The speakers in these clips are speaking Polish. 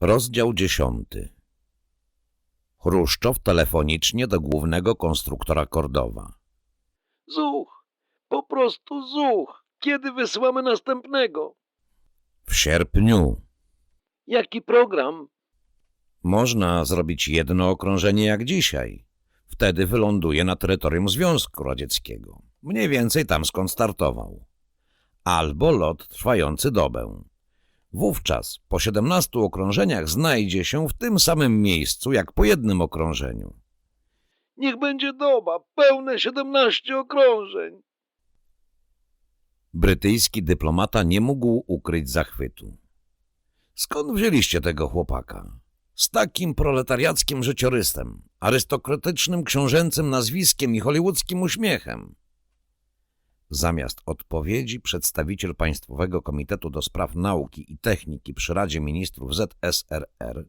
Rozdział dziesiąty. Chruszczow telefonicznie do głównego konstruktora Kordowa. Zuch, po prostu zuch. Kiedy wysyłamy następnego? W sierpniu Jaki program? można zrobić jedno okrążenie jak dzisiaj. Wtedy wyląduje na terytorium Związku Radzieckiego. Mniej więcej tam skąd startował. Albo lot trwający dobę. Wówczas po 17 okrążeniach znajdzie się w tym samym miejscu jak po jednym okrążeniu. Niech będzie doba, pełne 17 okrążeń. Brytyjski dyplomata nie mógł ukryć zachwytu. Skąd wzięliście tego chłopaka? Z takim proletariackim życiorysem, arystokratycznym książęcym nazwiskiem i hollywoodzkim uśmiechem. Zamiast odpowiedzi przedstawiciel Państwowego Komitetu do Spraw Nauki i Techniki przy Radzie Ministrów ZSRR,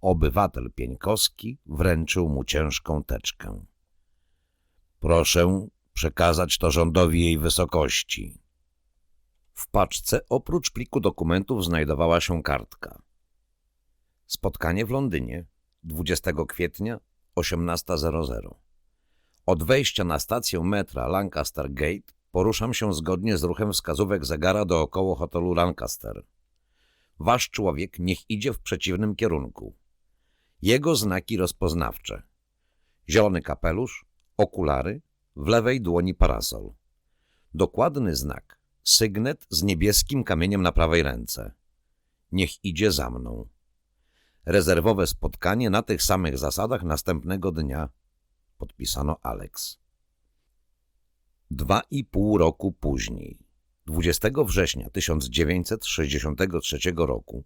obywatel Pieńkowski, wręczył mu ciężką teczkę. Proszę przekazać to rządowi jej wysokości. W paczce oprócz pliku dokumentów znajdowała się kartka. Spotkanie w Londynie 20 kwietnia 18.00. Od wejścia na stację metra Lancaster Gate poruszam się zgodnie z ruchem wskazówek zegara dookoła hotelu Lancaster. Wasz człowiek niech idzie w przeciwnym kierunku. Jego znaki rozpoznawcze. Zielony kapelusz, okulary, w lewej dłoni parasol. Dokładny znak. Sygnet z niebieskim kamieniem na prawej ręce. Niech idzie za mną. Rezerwowe spotkanie na tych samych zasadach następnego dnia. Podpisano Alex. Dwa i pół roku później, 20 września 1963 roku,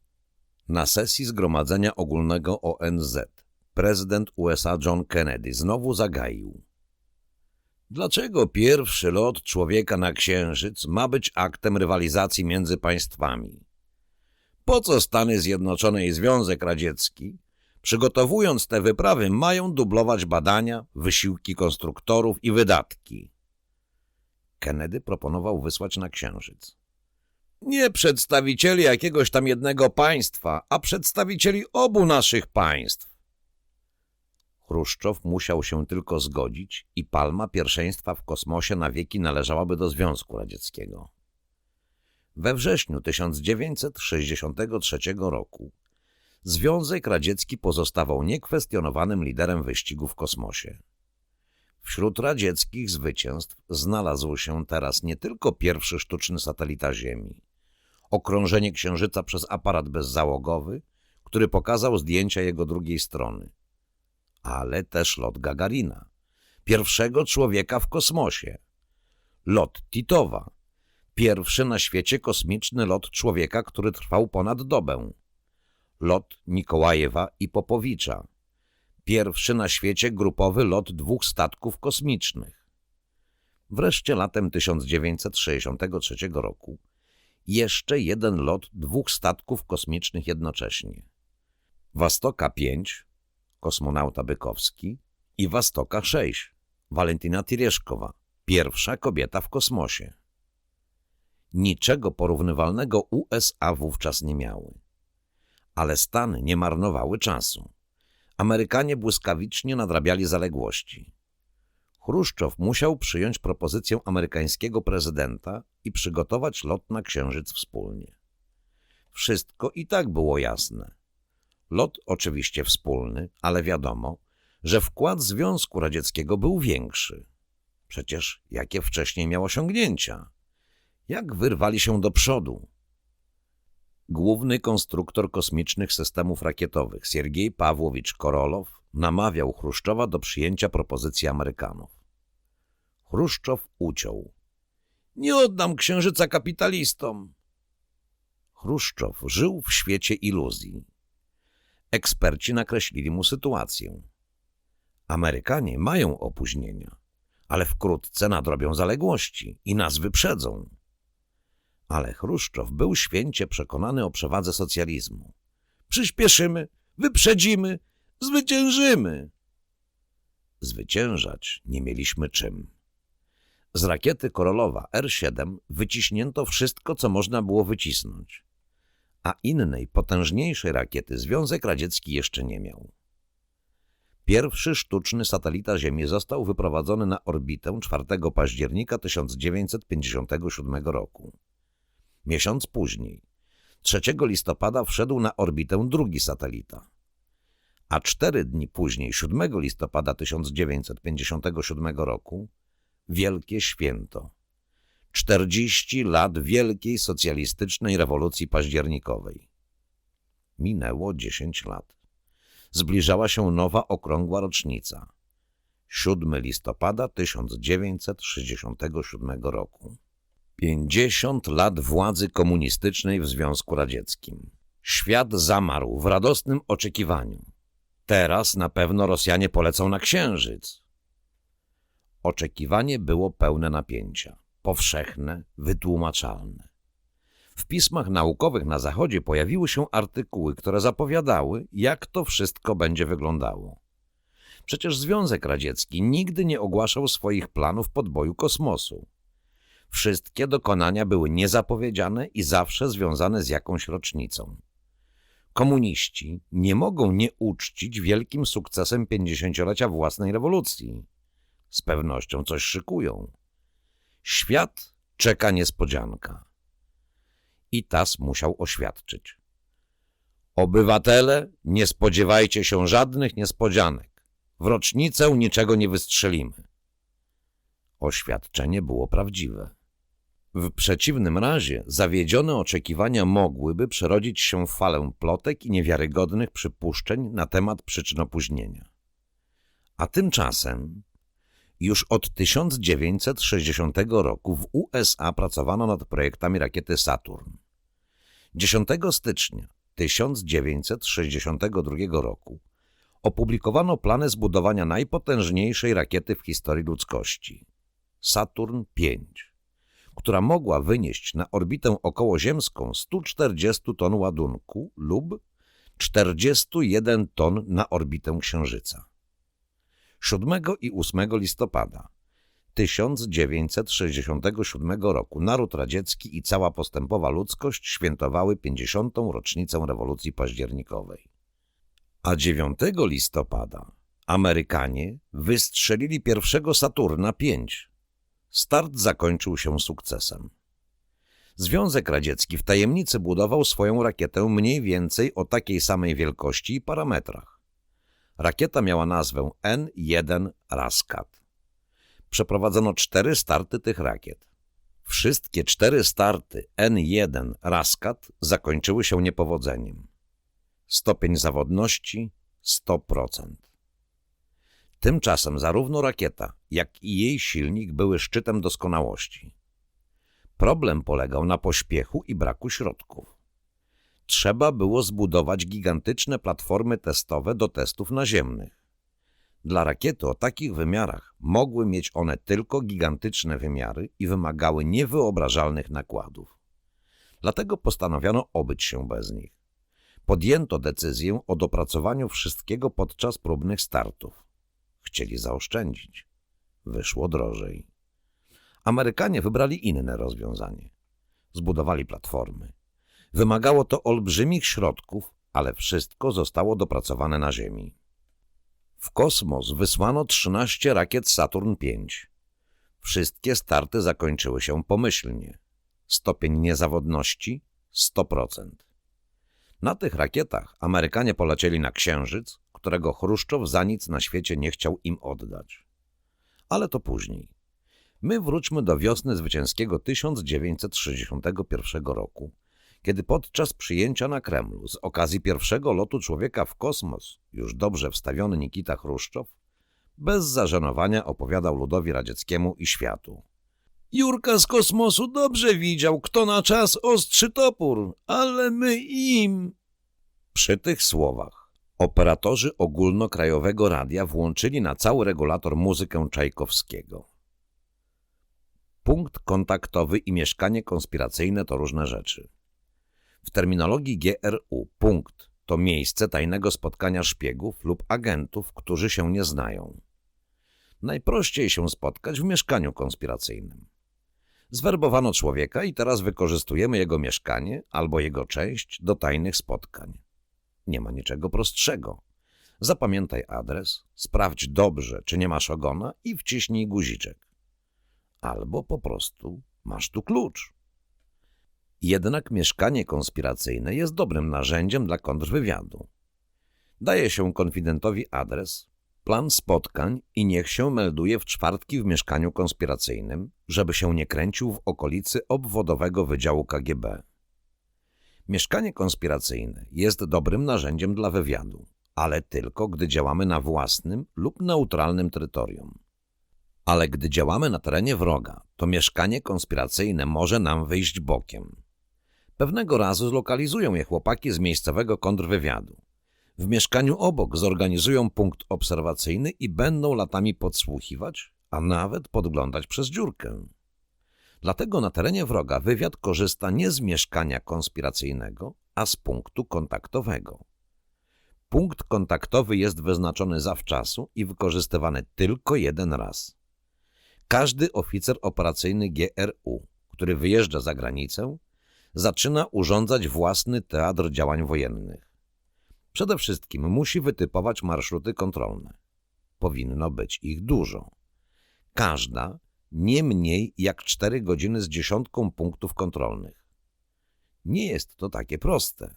na sesji Zgromadzenia Ogólnego ONZ, prezydent USA John Kennedy znowu zagaił. Dlaczego pierwszy lot człowieka na Księżyc ma być aktem rywalizacji między państwami? Po co Stany Zjednoczone i Związek Radziecki, przygotowując te wyprawy, mają dublować badania, wysiłki konstruktorów i wydatki? Kennedy proponował wysłać na Księżyc. Nie przedstawicieli jakiegoś tam jednego państwa, a przedstawicieli obu naszych państw. Chruszczow musiał się tylko zgodzić i palma pierwszeństwa w kosmosie na wieki należałaby do Związku Radzieckiego. We wrześniu 1963 roku Związek Radziecki pozostawał niekwestionowanym liderem wyścigu w kosmosie. Wśród radzieckich zwycięstw znalazł się teraz nie tylko pierwszy sztuczny satelita Ziemi, okrążenie Księżyca przez aparat bezzałogowy, który pokazał zdjęcia jego drugiej strony, ale też lot Gagarina, pierwszego człowieka w kosmosie, lot Titowa, pierwszy na świecie kosmiczny lot człowieka, który trwał ponad dobę, lot Mikołajewa i Popowicza, pierwszy na świecie grupowy lot dwóch statków kosmicznych. Wreszcie latem 1963 roku jeszcze jeden lot dwóch statków kosmicznych jednocześnie. Wastoka 5, kosmonauta Bykowski i Wastoka 6, Walentyna Tirieszkowa, pierwsza kobieta w kosmosie. Niczego porównywalnego USA wówczas nie miały. Ale Stany nie marnowały czasu. Amerykanie błyskawicznie nadrabiali zaległości. Chruszczow musiał przyjąć propozycję amerykańskiego prezydenta i przygotować lot na Księżyc wspólnie. Wszystko i tak było jasne. Lot oczywiście wspólny, ale wiadomo, że wkład Związku Radzieckiego był większy. Przecież jakie wcześniej miał osiągnięcia? Jak wyrwali się do przodu? Główny konstruktor kosmicznych systemów rakietowych Siergiej Pawłowicz Korolow namawiał Chruszczowa do przyjęcia propozycji Amerykanów. Chruszczow uciął. Nie oddam księżyca kapitalistom. Chruszczow żył w świecie iluzji. Eksperci nakreślili mu sytuację. Amerykanie mają opóźnienia, ale wkrótce nadrobią zaległości i nas wyprzedzą. Ale Chruszczow był święcie przekonany o przewadze socjalizmu. Przyspieszymy, wyprzedzimy, zwyciężymy. Zwyciężać nie mieliśmy czym. Z rakiety Korolowa R-7 wyciśnięto wszystko, co można było wycisnąć. a innej, potężniejszej rakiety Związek Radziecki jeszcze nie miał. Pierwszy sztuczny satelita Ziemi został wyprowadzony na orbitę 4 października 1957 roku. Miesiąc później, 3 listopada, wszedł na orbitę drugi satelita. A cztery dni później, 7 listopada 1957 roku, Wielkie Święto. 40 lat wielkiej socjalistycznej rewolucji październikowej. Minęło 10 lat. Zbliżała się nowa okrągła rocznica. 7 listopada 1967 roku. 50 lat władzy komunistycznej w Związku Radzieckim. Świat zamarł w radosnym oczekiwaniu. Teraz na pewno Rosjanie polecą na Księżyc. Oczekiwanie było pełne napięcia, powszechne, wytłumaczalne. W pismach naukowych na Zachodzie pojawiły się artykuły, które zapowiadały, jak to wszystko będzie wyglądało. Przecież Związek Radziecki nigdy nie ogłaszał swoich planów podboju kosmosu. Wszystkie dokonania były niezapowiedziane i zawsze związane z jakąś rocznicą. Komuniści nie mogą nie uczcić wielkim sukcesem pięćdziesięciolecia własnej rewolucji. Z pewnością coś szykują. Świat czeka niespodzianka. I tas musiał oświadczyć. Obywatele, nie spodziewajcie się żadnych niespodzianek. W rocznicę niczego nie wystrzelimy. Oświadczenie było prawdziwe. W przeciwnym razie zawiedzione oczekiwania mogłyby przerodzić się w falę plotek i niewiarygodnych przypuszczeń na temat przyczyn opóźnienia. A tymczasem już od 1960 roku w USA pracowano nad projektami rakiety Saturn. 10 stycznia 1962 roku opublikowano plany zbudowania najpotężniejszej rakiety w historii ludzkości Saturn V, która mogła wynieść na orbitę okołoziemską 140 ton ładunku lub 41 ton na orbitę Księżyca. 7 i 8 listopada 1967 roku naród radziecki i cała postępowa ludzkość świętowały 50. rocznicę rewolucji październikowej. A 9 listopada Amerykanie wystrzelili pierwszego Saturna V. Start zakończył się sukcesem. Związek Radziecki w tajemnicy budował swoją rakietę mniej więcej o takiej samej wielkości i parametrach. Rakieta miała nazwę N-1 Raskat. Przeprowadzono cztery starty tych rakiet. Wszystkie cztery starty N-1 Raskat zakończyły się niepowodzeniem. Stopień zawodności 100%. Tymczasem zarówno rakieta, jak i jej silnik były szczytem doskonałości. Problem polegał na pośpiechu i braku środków. Trzeba było zbudować gigantyczne platformy testowe do testów naziemnych. Dla rakiety o takich wymiarach mogły mieć one tylko gigantyczne wymiary i wymagały niewyobrażalnych nakładów. Dlatego postanowiono obyć się bez nich. Podjęto decyzję o dopracowaniu wszystkiego podczas próbnych startów. Chcieli zaoszczędzić. Wyszło drożej. Amerykanie wybrali inne rozwiązanie. Zbudowali platformy. Wymagało to olbrzymich środków, ale wszystko zostało dopracowane na Ziemi. W kosmos wysłano 13 rakiet Saturn V. Wszystkie starty zakończyły się pomyślnie. Stopień niezawodności 100%. Na tych rakietach Amerykanie polecieli na Księżyc, którego Chruszczow za nic na świecie nie chciał im oddać. Ale to później. My wróćmy do wiosny zwycięskiego 1961 roku, kiedy podczas przyjęcia na Kremlu z okazji pierwszego lotu człowieka w kosmos, już dobrze wstawiony Nikita Chruszczow, bez zażenowania opowiadał ludowi radzieckiemu i światu. Jurka z kosmosu dobrze widział, kto na czas ostrzy topór, ale my im... Przy tych słowach operatorzy ogólnokrajowego radia włączyli na cały regulator muzykę Czajkowskiego. Punkt kontaktowy i mieszkanie konspiracyjne to różne rzeczy. W terminologii GRU punkt to miejsce tajnego spotkania szpiegów lub agentów, którzy się nie znają. Najprościej się spotkać w mieszkaniu konspiracyjnym. Zwerbowano człowieka i teraz wykorzystujemy jego mieszkanie albo jego część do tajnych spotkań. Nie ma niczego prostszego. Zapamiętaj adres, sprawdź dobrze, czy nie masz ogona i wciśnij guziczek. Albo po prostu masz tu klucz. Jednak mieszkanie konspiracyjne jest dobrym narzędziem dla kontrwywiadu. Daje się konfidentowi adres, plan spotkań i niech się melduje w czwartki w mieszkaniu konspiracyjnym, żeby się nie kręcił w okolicy obwodowego wydziału KGB. Mieszkanie konspiracyjne jest dobrym narzędziem dla wywiadu, ale tylko gdy działamy na własnym lub neutralnym terytorium. Ale gdy działamy na terenie wroga, to mieszkanie konspiracyjne może nam wyjść bokiem. Pewnego razu zlokalizują je chłopaki z miejscowego kontrwywiadu. W mieszkaniu obok zorganizują punkt obserwacyjny i będą latami podsłuchiwać, a nawet podglądać przez dziurkę. Dlatego na terenie wroga wywiad korzysta nie z mieszkania konspiracyjnego, a z punktu kontaktowego. Punkt kontaktowy jest wyznaczony zawczasu i wykorzystywany tylko jeden raz. Każdy oficer operacyjny GRU, który wyjeżdża za granicę, zaczyna urządzać własny teatr działań wojennych. Przede wszystkim musi wytypować marszruty kontrolne. Powinno być ich dużo. Każda nie mniej jak 4 godziny z dziesiątką punktów kontrolnych. Nie jest to takie proste.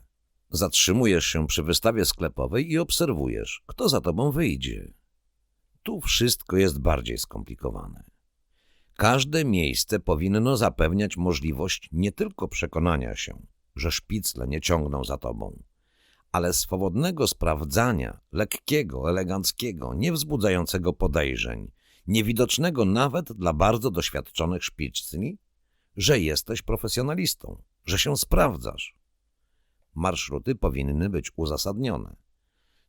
Zatrzymujesz się przy wystawie sklepowej i obserwujesz, kto za tobą wyjdzie. Tu wszystko jest bardziej skomplikowane. Każde miejsce powinno zapewniać możliwość nie tylko przekonania się, że szpicle nie ciągną za tobą, ale swobodnego sprawdzania, lekkiego, eleganckiego, niewzbudzającego podejrzeń, niewidocznego nawet dla bardzo doświadczonych szpicli, że jesteś profesjonalistą, że się sprawdzasz. Marszruty powinny być uzasadnione.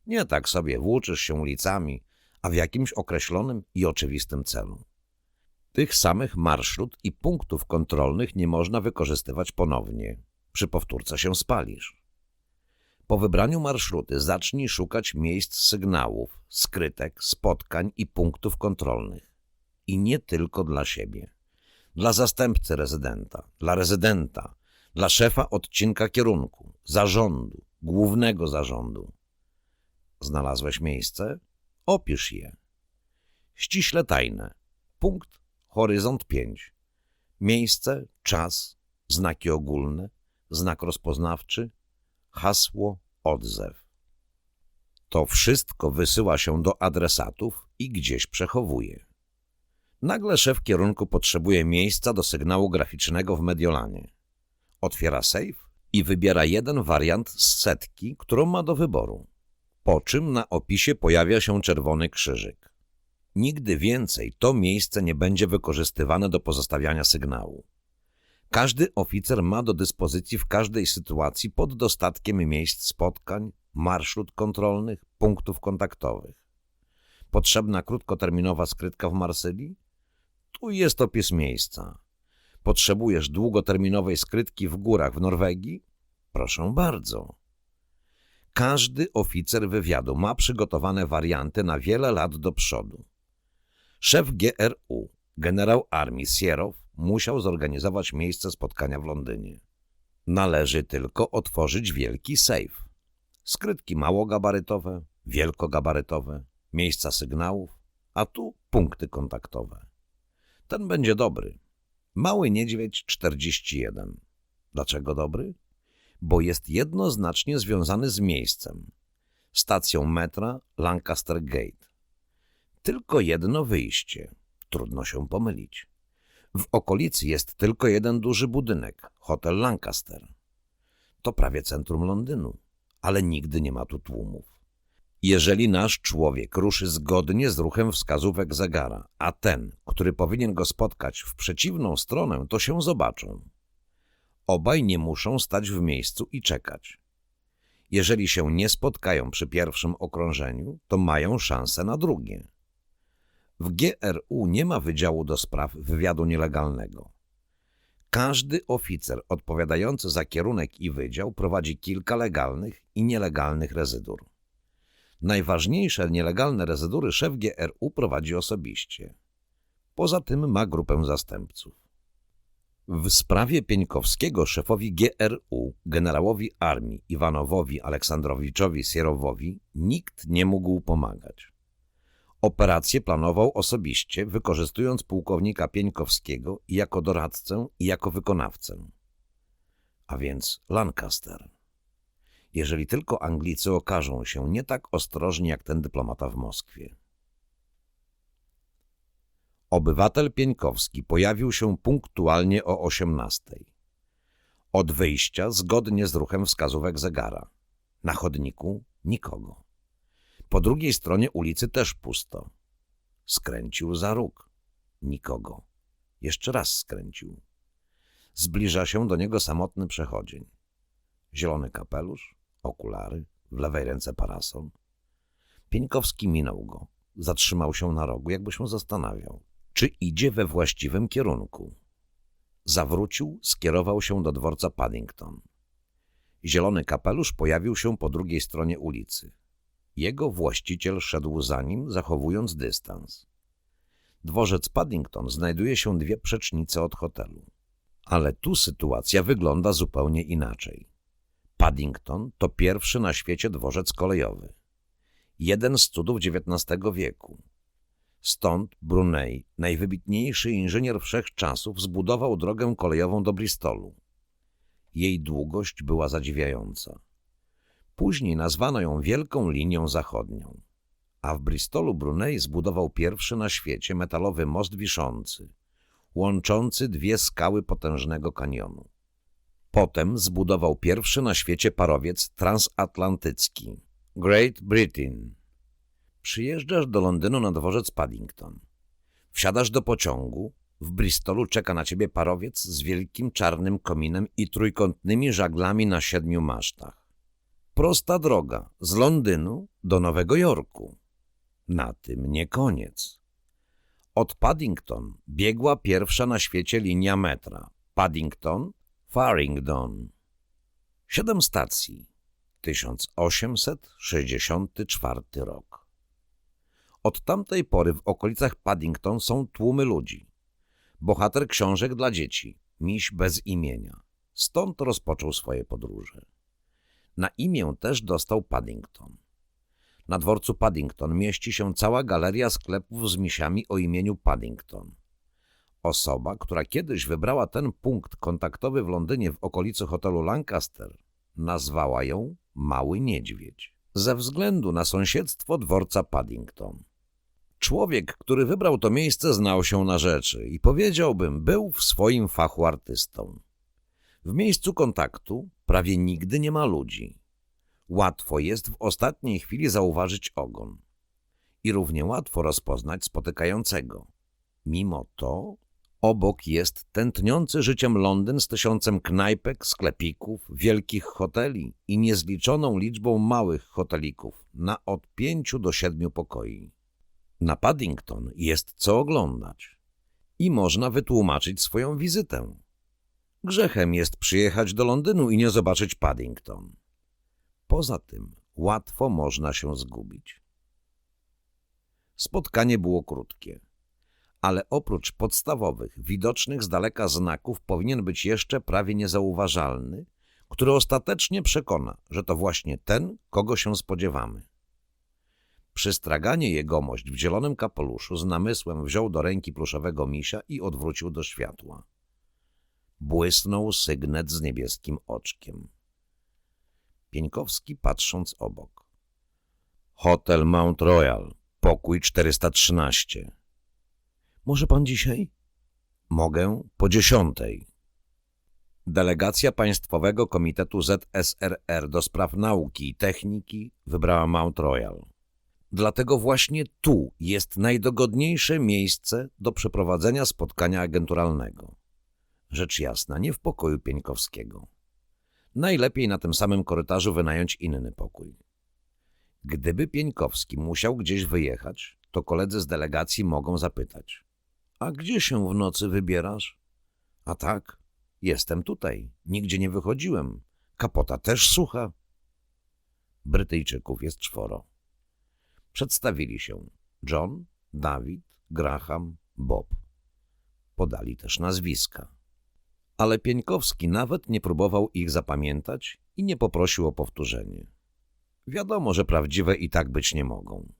Nie tak sobie włóczysz się ulicami, a w jakimś określonym i oczywistym celu. Tych samych marszrut i punktów kontrolnych nie można wykorzystywać ponownie. Przy powtórce się spalisz. Po wybraniu marszruty zacznij szukać miejsc sygnałów, skrytek, spotkań i punktów kontrolnych. I nie tylko dla siebie. Dla zastępcy rezydenta, dla rezydenta, dla szefa odcinka kierunku, zarządu, głównego zarządu. Znalazłeś miejsce? Opisz je. Ściśle tajne. Punkt, horyzont 5. Miejsce, czas, znaki ogólne, znak rozpoznawczy, hasło, odzew. To wszystko wysyła się do adresatów i gdzieś przechowuje. Nagle szef kierunku potrzebuje miejsca do sygnału graficznego w Mediolanie. Otwiera safe i wybiera jeden wariant z setki, którą ma do wyboru. Po czym na opisie pojawia się czerwony krzyżyk. Nigdy więcej to miejsce nie będzie wykorzystywane do pozostawiania sygnału. Każdy oficer ma do dyspozycji w każdej sytuacji pod dostatkiem miejsc spotkań, marszrut kontrolnych, punktów kontaktowych. Potrzebna krótkoterminowa skrytka w Marsylii? Tu jest opis miejsca. Potrzebujesz długoterminowej skrytki w górach w Norwegii? Proszę bardzo. Każdy oficer wywiadu ma przygotowane warianty na wiele lat do przodu. Szef GRU, generał armii Sierow, musiał zorganizować miejsce spotkania w Londynie. Należy tylko otworzyć wielki sejf. Skrytki małogabarytowe, wielkogabarytowe, miejsca sygnałów, a tu punkty kontaktowe. Ten będzie dobry. Mały Niedźwiedź 41. Dlaczego dobry? Bo jest jednoznacznie związany z miejscem. Stacją metra Lancaster Gate. Tylko jedno wyjście. Trudno się pomylić. W okolicy jest tylko jeden duży budynek, hotel Lancaster. To prawie centrum Londynu, ale nigdy nie ma tu tłumów. Jeżeli nasz człowiek ruszy zgodnie z ruchem wskazówek zegara, a ten, który powinien go spotkać w przeciwną stronę, to się zobaczą. Obaj nie muszą stać w miejscu i czekać. Jeżeli się nie spotkają przy pierwszym okrążeniu, to mają szansę na drugie. W GRU nie ma wydziału do spraw wywiadu nielegalnego. Każdy oficer odpowiadający za kierunek i wydział prowadzi kilka legalnych i nielegalnych rezydur. Najważniejsze nielegalne rezydury szef GRU prowadzi osobiście. Poza tym ma grupę zastępców. W sprawie Pieńkowskiego szefowi GRU, generałowi armii Iwanowowi Aleksandrowiczowi Sierowowi nikt nie mógł pomagać. Operację planował osobiście, wykorzystując pułkownika Pieńkowskiego i jako doradcę i jako wykonawcę. A więc Lancaster. Jeżeli tylko Anglicy okażą się nie tak ostrożni jak ten dyplomata w Moskwie. Obywatel Pieńkowski pojawił się punktualnie o 18. Od wyjścia zgodnie z ruchem wskazówek zegara. Na chodniku nikogo. Po drugiej stronie ulicy też pusto. Skręcił za róg. Nikogo. Jeszcze raz skręcił. Zbliża się do niego samotny przechodzień. Zielony kapelusz, okulary, w lewej ręce parasol. Pieńkowski minął go. Zatrzymał się na rogu, jakby się zastanawiał, czy idzie we właściwym kierunku. Zawrócił, skierował się do dworca Paddington. Zielony kapelusz pojawił się po drugiej stronie ulicy. Jego właściciel szedł za nim, zachowując dystans. Dworzec Paddington znajduje się dwie przecznice od hotelu. Ale tu sytuacja wygląda zupełnie inaczej. Paddington to pierwszy na świecie dworzec kolejowy. Jeden z cudów XIX wieku. Stąd Brunei, najwybitniejszy inżynier wszechczasów, zbudował drogę kolejową do Bristolu. Jej długość była zadziwiająca. Później nazwano ją Wielką Linią Zachodnią. A w Bristolu Brunei zbudował pierwszy na świecie metalowy most wiszący, łączący dwie skały potężnego kanionu. Potem zbudował pierwszy na świecie parowiec transatlantycki Great Britain. Przyjeżdżasz do Londynu na dworzec Paddington. Wsiadasz do pociągu. W Bristolu czeka na ciebie parowiec z wielkim czarnym kominem i trójkątnymi żaglami na siedmiu masztach. Prosta droga z Londynu do Nowego Jorku. Na tym nie koniec. Od Paddington biegła pierwsza na świecie linia metra. Paddington, Farringdon. Siedem stacji. 1864 rok. Od tamtej pory w okolicach Paddington są tłumy ludzi. Bohater książek dla dzieci, miś bez imienia. Stąd rozpoczął swoje podróże. Na imię też dostał Paddington. Na dworcu Paddington mieści się cała galeria sklepów z misiami o imieniu Paddington. Osoba, która kiedyś wybrała ten punkt kontaktowy w Londynie w okolicy hotelu Lancaster, nazwała ją Mały Niedźwiedź, ze względu na sąsiedztwo dworca Paddington. Człowiek, który wybrał to miejsce, znał się na rzeczy i powiedziałbym, był w swoim fachu artystą. W miejscu kontaktu prawie nigdy nie ma ludzi. Łatwo jest w ostatniej chwili zauważyć ogon i równie łatwo rozpoznać spotykającego. Mimo to obok jest tętniący życiem Londyn z tysiącem knajpek, sklepików, wielkich hoteli i niezliczoną liczbą małych hotelików na od pięciu do siedmiu pokoi. Na Paddington jest co oglądać i można wytłumaczyć swoją wizytę. Grzechem jest przyjechać do Londynu i nie zobaczyć Paddington. Poza tym łatwo można się zgubić. Spotkanie było krótkie, ale oprócz podstawowych, widocznych z daleka znaków powinien być jeszcze prawie niezauważalny, który ostatecznie przekona, że to właśnie ten, kogo się spodziewamy. Przystraganie jegomość w zielonym kapeluszu z namysłem wziął do ręki pluszowego misia i odwrócił do światła. Błysnął sygnet z niebieskim oczkiem. Pieńkowski patrząc obok. Hotel Mount Royal, pokój 413. Może pan dzisiaj? Mogę po dziesiątej. Delegacja Państwowego Komitetu ZSRR do spraw nauki i techniki wybrała Mount Royal. Dlatego właśnie tu jest najdogodniejsze miejsce do przeprowadzenia spotkania agenturalnego. Rzecz jasna, nie w pokoju Pieńkowskiego. Najlepiej na tym samym korytarzu wynająć inny pokój. Gdyby Pieńkowski musiał gdzieś wyjechać, to koledzy z delegacji mogą zapytać. A gdzie się w nocy wybierasz? A tak, jestem tutaj, nigdzie nie wychodziłem. Kapota też sucha. Brytyjczyków jest czworo. Przedstawili się John, David, Graham, Bob. Podali też nazwiska. Ale Pieńkowski nawet nie próbował ich zapamiętać i nie poprosił o powtórzenie. Wiadomo, że prawdziwe i tak być nie mogą.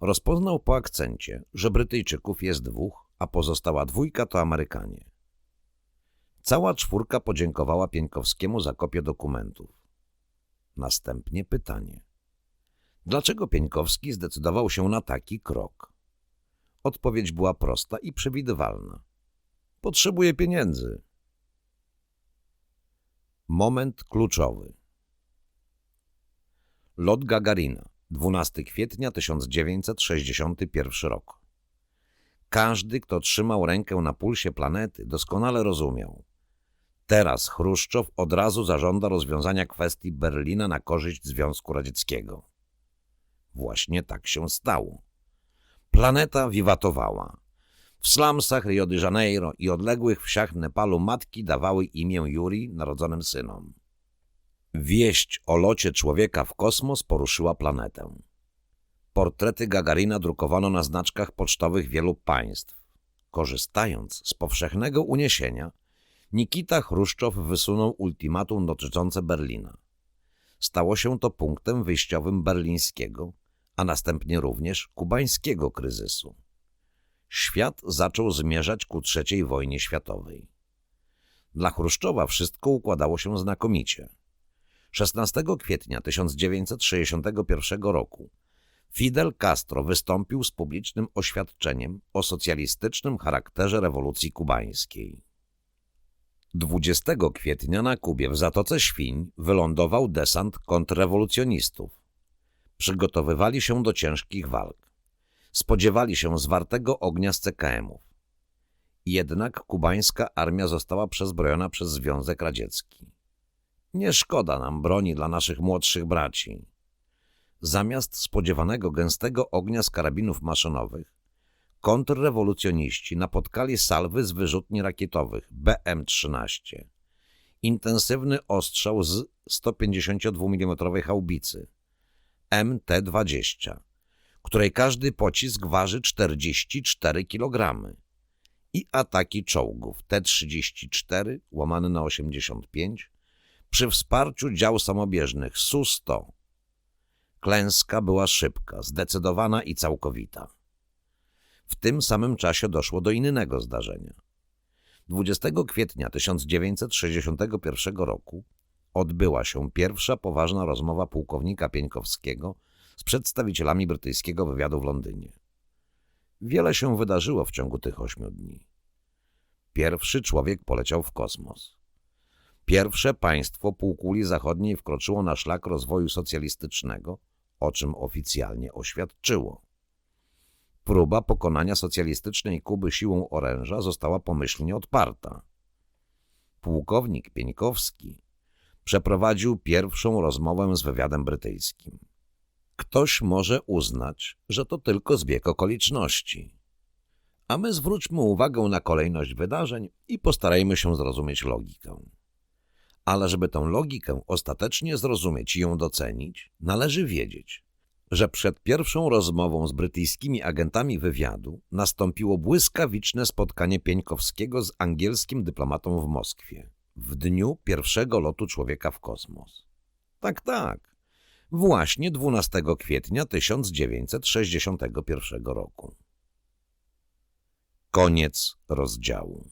Rozpoznał po akcencie, że Brytyjczyków jest dwóch, a pozostała dwójka to Amerykanie. Cała czwórka podziękowała Pieńkowskiemu za kopię dokumentów. Następnie pytanie. Dlaczego Pieńkowski zdecydował się na taki krok? Odpowiedź była prosta i przewidywalna. Potrzebuje pieniędzy. Moment kluczowy. Lot Gagarina, 12 kwietnia 1961 rok. Każdy, kto trzymał rękę na pulsie planety, doskonale rozumiał. Teraz Chruszczow od razu zażąda rozwiązania kwestii Berlina na korzyść Związku Radzieckiego. Właśnie tak się stało. Planeta wiwatowała. W slumsach Rio de Janeiro i odległych wsiach Nepalu matki dawały imię Yuri narodzonym synom. Wieść o locie człowieka w kosmos poruszyła planetę. Portrety Gagarina drukowano na znaczkach pocztowych wielu państw. Korzystając z powszechnego uniesienia, Nikita Chruszczow wysunął ultimatum dotyczące Berlina. Stało się to punktem wyjściowym berlińskiego, a następnie również kubańskiego kryzysu. Świat zaczął zmierzać ku trzeciej wojnie światowej. Dla Chruszczowa wszystko układało się znakomicie. 16 kwietnia 1961 roku Fidel Castro wystąpił z publicznym oświadczeniem o socjalistycznym charakterze rewolucji kubańskiej. 20 kwietnia na Kubie w Zatoce Świń wylądował desant kontrrewolucjonistów. Przygotowywali się do ciężkich walk. Spodziewali się zwartego ognia z CKM-ów. Jednak kubańska armia została przezbrojona przez Związek Radziecki. Nie szkoda nam broni dla naszych młodszych braci. Zamiast spodziewanego gęstego ognia z karabinów maszynowych, kontrrewolucjoniści napotkali salwy z wyrzutni rakietowych BM-13, intensywny ostrzał z 152 mm haubicy MT-20, której każdy pocisk waży 44 kg i ataki czołgów T-34 łamane na 85 przy wsparciu dział samobieżnych Su-100. Klęska była szybka, zdecydowana i całkowita. W tym samym czasie doszło do innego zdarzenia. 20 kwietnia 1961 roku odbyła się pierwsza poważna rozmowa pułkownika Pieńkowskiego z przedstawicielami brytyjskiego wywiadu w Londynie. Wiele się wydarzyło w ciągu tych ośmiu dni. Pierwszy człowiek poleciał w kosmos. Pierwsze państwo półkuli zachodniej wkroczyło na szlak rozwoju socjalistycznego, o czym oficjalnie oświadczyło. Próba pokonania socjalistycznej Kuby siłą oręża została pomyślnie odparta. Pułkownik Pieńkowski przeprowadził pierwszą rozmowę z wywiadem brytyjskim. Ktoś może uznać, że to tylko zbieg okoliczności. A my zwróćmy uwagę na kolejność wydarzeń i postarajmy się zrozumieć logikę. Ale żeby tę logikę ostatecznie zrozumieć i ją docenić, należy wiedzieć, że przed pierwszą rozmową z brytyjskimi agentami wywiadu nastąpiło błyskawiczne spotkanie Pieńkowskiego z angielskim dyplomatą w Moskwie w dniu pierwszego lotu człowieka w kosmos. Tak, tak, właśnie 12 kwietnia 1961 roku. Koniec rozdziału.